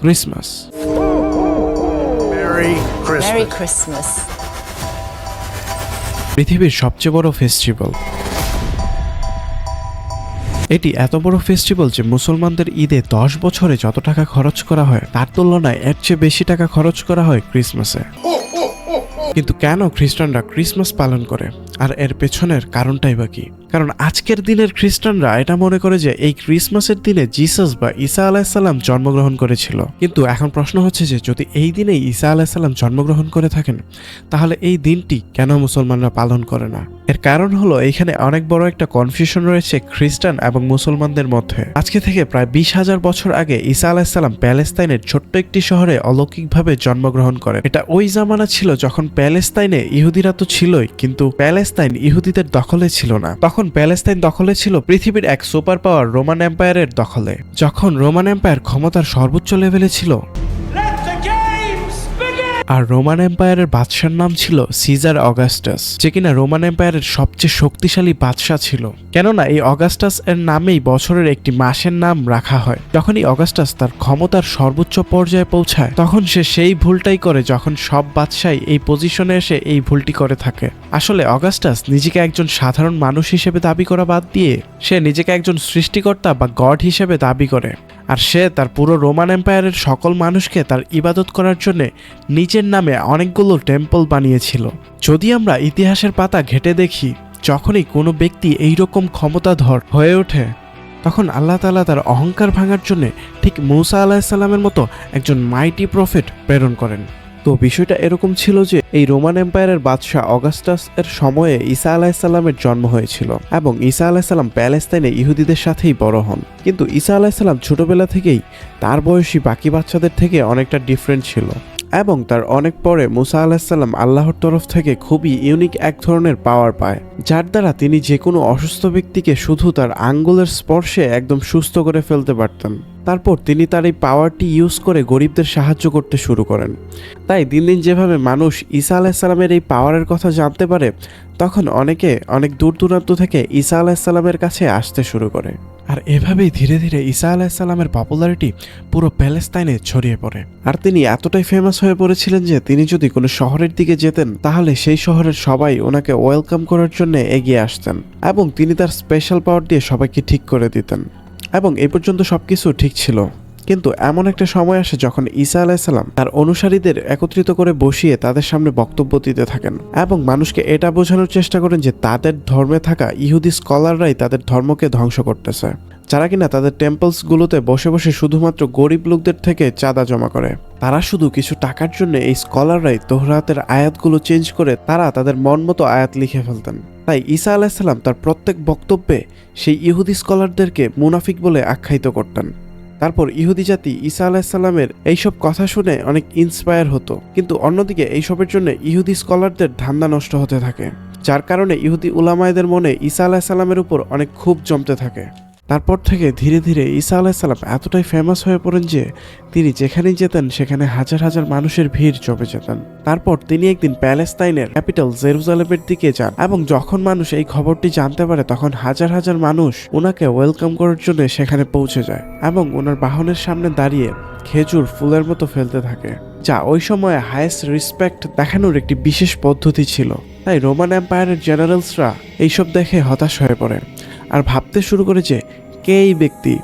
Christmas Merry Christmas. Merry Christmas. পৃথিবীর সবচেয়ে বড় ফেস্টিভ্যাল এটি এত বড় ফেস্টিভ্যাল যে মুসলমানদের ঈদে দশ বছরে যত টাকা খরচ করা হয় তার তুলনায় এর চেয়ে বেশি টাকা খরচ করা হয় ক্রিসমাসে কিন্তু কেন খ্রিস্টানরা ক্রিসমাস পালন করে? আর এর পেছনের কারণটাই বা কি? কারণ আজকের দিনের খ্রিস্টানরা এটা মনে করে যে এই ক্রিসমাসের দিনে জিসাস বা ঈসা আলাহিসাল্লাম জন্মগ্রহণ করেছিল। কিন্তু এখন প্রশ্ন হচ্ছে যে যদি এই দিনে ঈসা আলাহিসাল্লাম জন্মগ্রহণ করে থাকেন, তাহলে এই দিনটি কেন মুসলমানরা পালন করে না? এর কারণ হলো এইখানে অনেক বড় একটা কনফিউশন রয়েছে খ্রিস্টান এবং মুসলমানদের মধ্যে। আজকে থেকে প্রায় বিশ হাজার বছর আগে ঈসা আলাহিসাল্লাম প্যালেস্তাইনের ছোট্ট একটি শহরে অলৌকিকভাবে জন্মগ্রহণ করেন। এটা ওই জামানা ছিল যখন প্যালেস্তাইনে ইহুদিরা তো ছিলই, কিন্তু প্যালেস্তাইন ইহুদিদের দখলে ছিল না। তখন প্যালেস্তাইন দখলে ছিল পৃথিবীর এক সুপার পাওয়ার রোমান এম্পায়ারের দখলে। যখন রোমান এম্পায়ার ক্ষমতার সর্বোচ্চ লেভেলে ছিল আর রোমান এম্পায়ারের বাদশার নাম ছিল সিজার অগাস্টাস, যে কিনা রোমান এম্পায়ারের সবচেয়ে শক্তিশালী বাদশাহ ছিল। কেননা এই অগাস্টাস এর নামেই বছরের একটি মাসের নাম রাখা হয়। যখনই অগাস্টাস তার ক্ষমতার সর্বোচ্চ পর্যায়ে পৌঁছায়, তখন সে সেই ভুলটাই করে যখন সব বাদশাই এই পজিশনে এসে এই ভুলটি করে থাকে। আসলে অগাস্টাস নিজেকে একজন সাধারণ মানুষ হিসেবে দাবি করা বাদ দিয়ে সে নিজেকে একজন সৃষ্টিকর্তা বা গড হিসেবে দাবি করে। আর সে তার পুরো রোমান এম্পায়ারের সকল মানুষকে তার ইবাদত করার জন্য নিজের নামে অনেকগুলো টেম্পল বানিয়েছিল। যদি আমরা ইতিহাসের পাতা ঘেটে দেখি, যখনই কোনো ব্যক্তি এই এইরকম ক্ষমতাধর হয়ে ওঠে, তখন আল্লাহ তালা তার অহংকার ভাঙার জন্য ঠিক মৌসা আলাহিসাল্লামের মতো একজন মাইটি প্রফেট প্রেরণ করেন। তো বিষয়টা এরকম ছিল যে এই রোমান এম্পায়ারের বাদশাহ অগাস্টাস এর সময়ে ঈসা আলাহিসাল্লামের জন্ম হয়েছিল এবং ঈসা আলাহিসাল্লাম প্যালেস্তাইনে ইহুদিদের সাথেই বড় হন। কিন্তু ঈসা আলাহিসাল্লাম ছোটবেলা থেকেই তার বয়সী বাকি বাচ্চাদের থেকে অনেকটা ডিফারেন্ট ছিল। এবং তার অনেক পরে মুসা আলাহিসাল্লাম আল্লাহর তরফ থেকে খুবই ইউনিক এক ধরনের পাওয়ার পায়, যার দ্বারা তিনি যে কোনো অসুস্থ ব্যক্তিকে শুধু তার আঙ্গুলের স্পর্শে একদম সুস্থ করে ফেলতে পারতেন। তারপর তিনি তার এই পাওয়ারটি ইউজ করে গরিবদের সাহায্য করতে শুরু করেন। তাই দিন দিন যেভাবে মানুষ ঈসা আলাহিসাল্লামের এই পাওয়ারের কথা জানতে পারে, তখন অনেকে অনেক দূর দূরান্ত থেকে ঈসা আলাহিসাল্লামের কাছে আসতে শুরু করে। আর এভাবেই ধীরে ধীরে ঈসা আলাহিসাল্লামের পপুলারিটি পুরো প্যালেস্তাইনে ছড়িয়ে পড়ে। আর তিনি এতটাই ফেমাস হয়ে পড়েছিলেন যে তিনি যদি কোনো শহরের দিকে যেতেন, তাহলে সেই শহরের সবাই ওনাকে ওয়েলকাম করার জন্য এগিয়ে আসতেন এবং তিনি তার স্পেশাল পাওয়ার দিয়ে সবাইকে ঠিক করে দিতেন। এবং এ পর্যন্ত সব কিছু ঠিক ছিল। কিন্তু এমন একটা সময় আসে যখন ঈসা আলাইসাল্লাম তার অনুসারীদের একত্রিত করে বসিয়ে তাদের সামনে বক্তব্য দিতে থাকেন এবং মানুষকে এটা বোঝানোর চেষ্টা করেন যে তাদের ধর্মে থাকা ইহুদি স্কলাররাই তাদের ধর্মকে ধ্বংস করতেছে, যারা কিনা তাদের টেম্পলসগুলোতে বসে বসে শুধুমাত্র গরিব লোকদের থেকে চাঁদা জমা করে। তারা শুধু কিছু টাকার জন্য এই স্কলাররাই তোহরাতের আয়াতগুলো চেঞ্জ করে তারা তাদের মন মতো আয়াত লিখে ফেলতেন। তাই ঈসা আলাহিসাল্লাম তার প্রত্যেক বক্তব্যে সেই ইহুদি স্কলারদেরকে মুনাফিক বলে আখ্যায়িত করতেন। তারপর ইহুদি জাতি ঈসা আলাহিসাল্লামের এইসব কথা শুনে অনেক ইন্সপায়ার হতো। কিন্তু অন্যদিকে এইসবের জন্য ইহুদি স্কলারদের ধান্দা নষ্ট হতে থাকে, যার কারণে ইহুদি উলামায়দের মনে ঈসা আলাহিসাল্লামের উপর অনেক ক্ষোভ জমতে থাকে। তারপর থেকে ধীরে ধীরে ঈসা আলাহিসাল্লাম এতটাই ফেমাস হয়ে পড়েন যে তিনি যেখানেই যেতেন, সেখানে হাজার হাজার মানুষের ভিড় জমে যেতেন। তারপর তিনি একদিন প্যালেস্তাইনের ক্যাপিটাল জেরুজালেমের দিকে যান এবং যখন মানুষ এই খবরটি জানতে পারে, তখন হাজার হাজার মানুষ ওনাকে ওয়েলকাম করার জন্য সেখানে পৌঁছে যায় এবং ওনার বাহনের সামনে দাঁড়িয়ে খেজুর ফুলের মতো ফেলতে থাকে, যা ওই সময়ে হায়েস্ট রেসপেক্ট দেখানোর একটি বিশেষ পদ্ধতি ছিল। তাই রোমান এম্পায়ারের জেনারেলসরা এইসব দেখে হতাশ হয়ে পড়ে। আর ভাবতে শুরু করেছে কে এই ব্যক্তি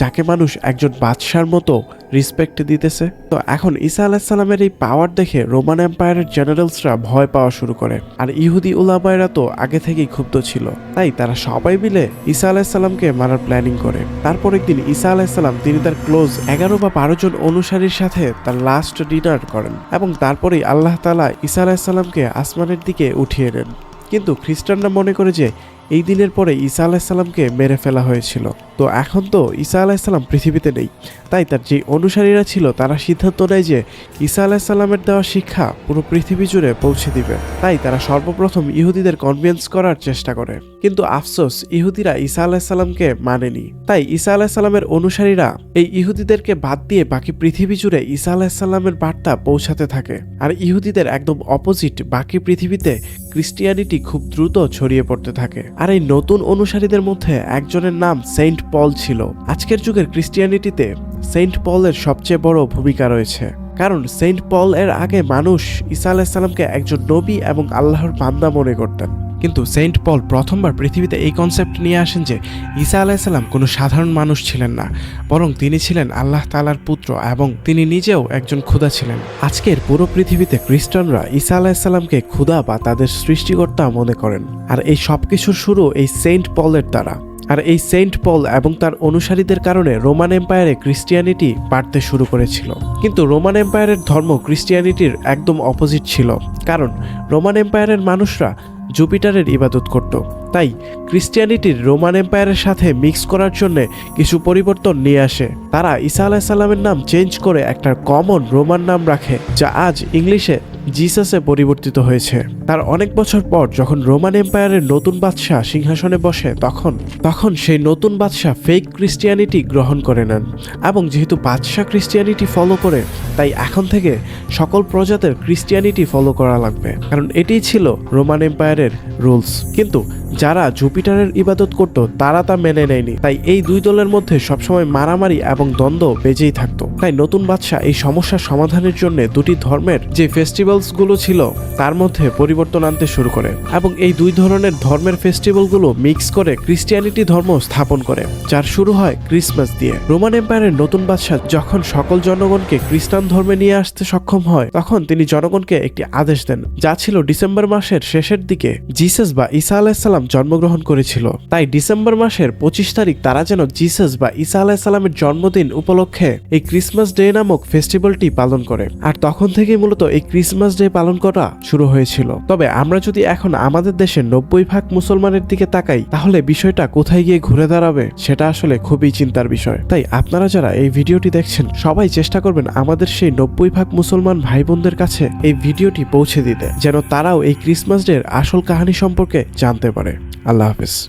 যাকে মানুষ একজন বাদশার মতো রিসপেক্ট দিতেছে? তো এখন ঈসা আলাহিসাল্লামের এই পাওয়ার দেখে রোমান এম্পায়ারের জেনারেলসরা ভয় পাওয়া শুরু করে। আর ইহুদি উলামায়রা তো আগে থেকেই ক্ষুব্ধ ছিল। তাই তারা সবাই মিলে ঈসা আলাহিসাল্লামকে মারার প্ল্যানিং করে। তারপর একদিন ঈসা আলাহিসাল্লাম তিনি তার ক্লোজ এগারো বা বারো জন অনুসারীর সাথে তার লাস্ট ডিনার করেন এবং তারপরেই আল্লাহ তালা ঈসা আলাহিসাল্লামকে আসমানের দিকে উঠিয়ে নেন কিন্তু খ্রিস্টানরা মনে করে যে এই দিনের পরে ঈসা আলাহিসাল্লামকে মেরে ফেলা হয়েছিল। তো এখন তো ঈসা আলাহিসাল্লাম পৃথিবীতে নেই। তাই তার যে অনুসারীরা ছিল তারা সিদ্ধান্ত নেয় যে ঈসা আলাহিসাল্লামের দেওয়া শিক্ষা পুরো পৃথিবী জুড়ে পৌঁছে দিবে। তাই তারা সর্বপ্রথম ইহুদিদের কনভিন্স করার চেষ্টা করে। কিন্তু আফসোস, ইহুদিরা ঈসা আলাহিসাল্লামকে মানেনি। তাই ঈসা আলাহিসাল্লামের অনুসারীরা এই ইহুদিদেরকে বাদ দিয়ে বাকি পৃথিবী জুড়ে ঈসা আলাহিসাল্লামের বার্তা পৌঁছাতে থাকে। আর ইহুদিদের একদম অপোজিট বাকি পৃথিবীতে ক্রিস্টিয়ানিটি খুব দ্রুত ছড়িয়ে পড়তে থাকে। আর এই নতুন অনুসারীদের মধ্যে একজনের নাম সেন্ট পল ছিল। আজকের যুগের ক্রিস্টিয়ানিটিতে সেন্ট পলের সবচেয়ে বড় ভূমিকা রয়েছে। কারণ সেন্ট পল এর আগে মানুষ ঈসা আলাহিসাল্লামকে একজন নবী এবং আল্লাহর বান্দা মনে করতেন। কিন্তু সেন্ট পল প্রথমবার পৃথিবীতে এই কনসেপ্ট নিয়ে আসেন যে ঈসা আলাহিসাল্লাম কোনো সাধারণ মানুষ ছিলেন না, বরং তিনি ছিলেন আল্লাহ তালার পুত্র এবং তিনি নিজেও একজন ক্ষুধা ছিলেন। আজকের পুরো পৃথিবীতে খ্রিস্টানরা ঈসা আলাহিসাল্লামকে ক্ষুধা বা তাদের সৃষ্টিকর্তা মনে করেন। আর এই সব কিছুর শুরু এই সেন্ট পলের দ্বারা। আর এই সেন্ট পল এবং তার অনুসারীদের কারণে রোমান এম্পায়ারে ক্রিশ্চিয়ানিটি বাড়তে শুরু করেছিল। কিন্তু রোমান এম্পায়ারের ধর্ম ক্রিশ্চিয়ানিটির একদম অপোজিট ছিল। কারণ রোমান এম্পায়ারের মানুষরা জুপিটারের ইবাদত করত। তাই ক্রিশ্চিয়ানিটির রোমান এম্পায়ারের সাথে মিক্স করার জন্য কিছু পরিবর্তন নিয়ে আসে। তারা ঈসা আলাহিসাল্লামের নাম চেঞ্জ করে একটা কমন রোমান নাম রাখে, যা আজ ইংলিশে জিসাসে পরিবর্তিত হয়েছে। তার অনেক বছর পর যখন রোমান এম্পায়ারের নতুন বাদশাহ সিংহাসনে বসে, তখন তখন সেই নতুন বাদশাহ ফেক ক্রিশ্চিয়ানিটি গ্রহণ করে নেন। এবং যেহেতু বাদশাহ ক্রিশ্চিয়ানিটি ফলো করে, তাই এখন থেকে সকল প্রজাতের ক্রিশ্চিয়ানিটি ফলো করা লাগবে। কারণ এটিই ছিল রোমান এম্পায়ারের রুলস কিন্তু যারা জুপিটারের ইবাদত করত, তারা তা মেনে নেয়নি। তাই এই দুই দলের মধ্যে সবসময় মারামারি এবং দ্বন্দ্ব বেজেই থাকতো। তাই নতুন বাদশাহ এই সমস্যার সমাধানের জন্য দুটি ধর্মের যে ফেস্টিভ্যালসগুলো ছিল, তার মধ্যে পরিবর্তন আনতে শুরু করে এবং এই দুই ধরনের ধর্মের ফেস্টিভ্যালগুলো মিক্স করে ক্রিশ্চিয়ানিটি ধর্ম স্থাপন করে, যার শুরু হয় ক্রিসমাস দিয়ে। রোমান এম্পায়ারের নতুন বাদশাহ যখন সকল জনগণকে খ্রিস্টান ধর্মে নিয়ে আসতে সক্ষম হয়, তখন তিনি জনগণকে একটি আদেশ দেন, যা ছিল ডিসেম্বর মাসের শেষের দিকে। জিসাস বা ঈসা আলাহিসাল্লাম জন্মগ্রহণ করেছিল। তাই ডিসেম্বর মাসের পঁচিশ তারিখ তারা যেন জিসাস বা ঈসা আলাহিসাল্লামের জন্মদিন উপলক্ষে এই ক্রিসমাস ডে নামক ফেস্টিভ্যালটি পালন করে। আর তখন থেকেই মূলত এই ক্রিসমাস ডে পালন করা শুরু হয়েছিল। তবে আমরা যদি এখন আমাদের দেশের নব্বই ভাগ মুসলমানের দিকে তাকাই, তাহলে বিষয়টা কোথায় গিয়ে ঘুরে দাঁড়াবে সেটা আসলে খুবই চিন্তার বিষয়। তাই আপনারা যারা এই ভিডিওটি দেখছেন, সবাই চেষ্টা করবেন আমাদের সেই নব্বই ভাগ মুসলমান ভাই বোনদের কাছে এই ভিডিওটি পৌঁছে দিতে, যেন তারাও এই ক্রিসমাস ডের আসল কাহিনী সম্পর্কে জানতে পারে। আল্লাহ হাফিজ